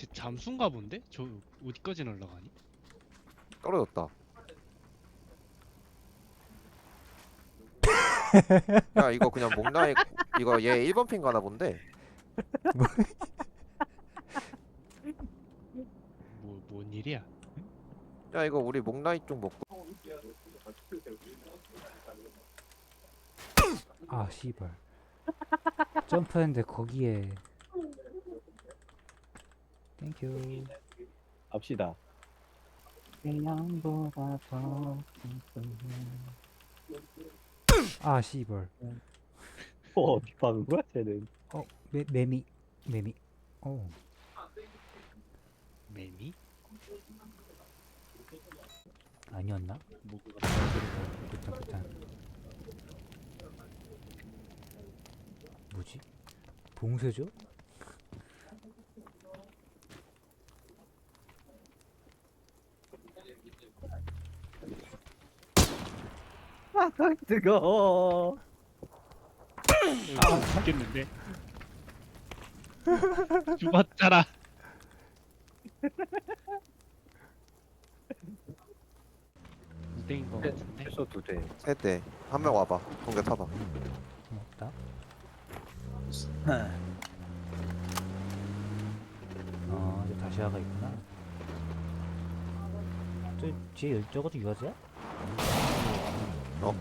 쟤 잠수인가 본데? 저 어디까지 날아가니? 떨어졌다. 야 이거 그냥 목나이 이거 얘 1번 핀 가나 본데. 뭐 뭔 일이야? 야 이거 우리 목나이 쪽 먹고 아 씨발 점프했는데 거기에 땡큐 갑시다. 태양보다 더 아 씨발 어, 어디 가는 거야, 쟤는? 어 매, 매미 매미 어 매미? 아니었나? 뭐가 그딴 그딴 뭐지? 봉쇄죠? 뜨거워. 아, 죽겠는데? 죽었잖아. 무대인 거 같은데? 최소 두 대. 세대 한 명 와봐. 동계 타봐. 고맙다 어 이제 다시아가 있구나 저 뒤에 저것도 유아지야? 어?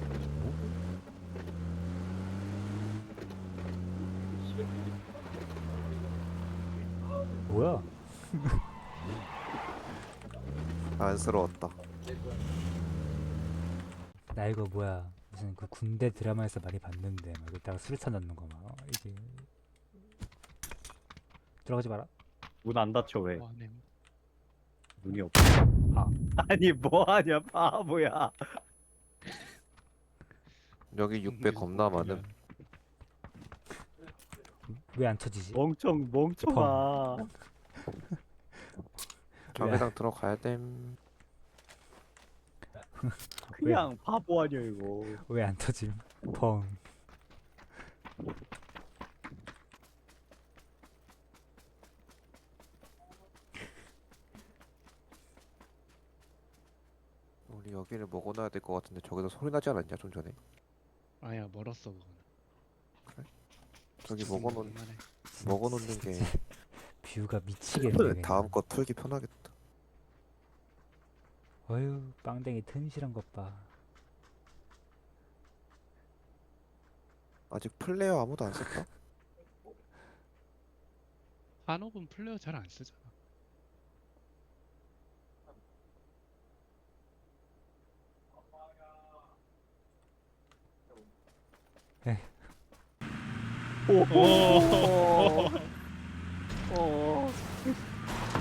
뭐야? 안쓰러웠다. 나 이거 뭐야 무슨 그 군대 드라마에서 많이 봤는데 막 이따가 수류탄 넣는 거막 어, 이게 들어가지 마라 문 안 닫혀, 왜? 와, 네. 문이 없어. 아. 아니, 뭐하냐, 바보야. 여기 600 겁나 많음. 왜 안 쳐지지? 멍청, 멍청아. 자기장 들어가야 됨. 그냥 바보 아니야, 이거. 왜 안 터짐? 펑 우리 여기를 먹어놔야 될 것 같은데 저기서 소리 나지 않았냐 좀 전에? 아야 멀었어 그거는. 저기 먹어놓은 먹어놓는 게 뷰가 미치겠네. 다음 거 풀기 편하겠다. 어휴 빵댕이 튼실한 것 봐 아직 플레이어 아무도 안 썼다? 한옥은 플레이어 잘 안 쓰잖아. 오, 오. 오.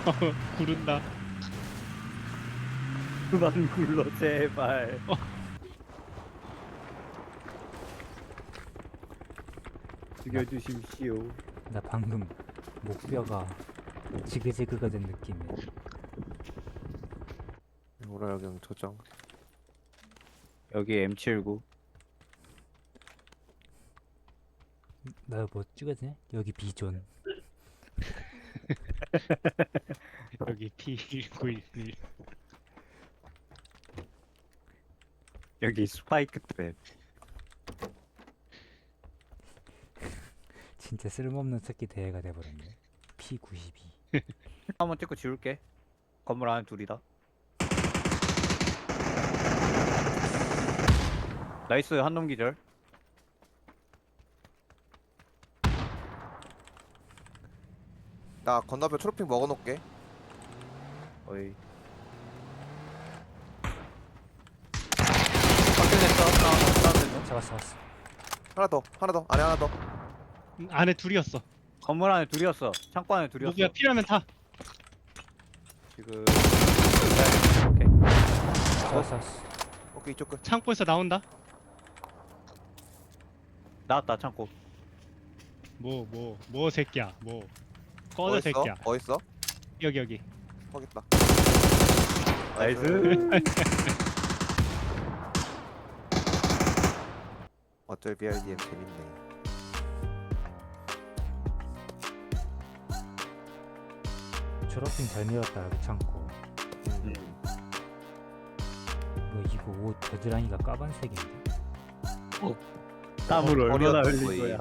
구른다. 그만 굴러, 제발. 죽여주십시오. 나 방금 목뼈가 지그재그가 된 느낌이야 오라여경 저장. 여기 M79. 나 뭐 찍어지네? 여기 비존 여기 P1911. 여기 스파이크 트랩. 진짜 쓸모없는 새끼 대회가 돼버렸네 P92 한번 찍고 지울게. 건물 안에 둘이다. 나이스 한 놈 기절. 나 건너편 초록핑 먹어놓을게. 어이. 확인했어. 다운 다운. 잡았어 잡았어 하나 더, 하나 더, 안에 하나 더. 음, 안에 둘이었어. 건물 안에 둘이었어. 창고 안에 둘이었어. 누구야 필요하면 타. 지금. 네, 오케이. 잡았어 잡았어 오케이 이쪽 끝. 창고에서 나온다. 나왔다 창고. 뭐 뭐 뭐 새끼야. 뭐어 꺼져 있어? 새끼야. 어 있어? 여기 여기. 거기 있다. 나이스. 어쩔 BRDM 재밌네. 초록핑 잘 밀었다 귀찮고 음. 뭐 이거 옷 겨드랑이가 까만색인데 땀을 어, 얼마나 흘린. 거야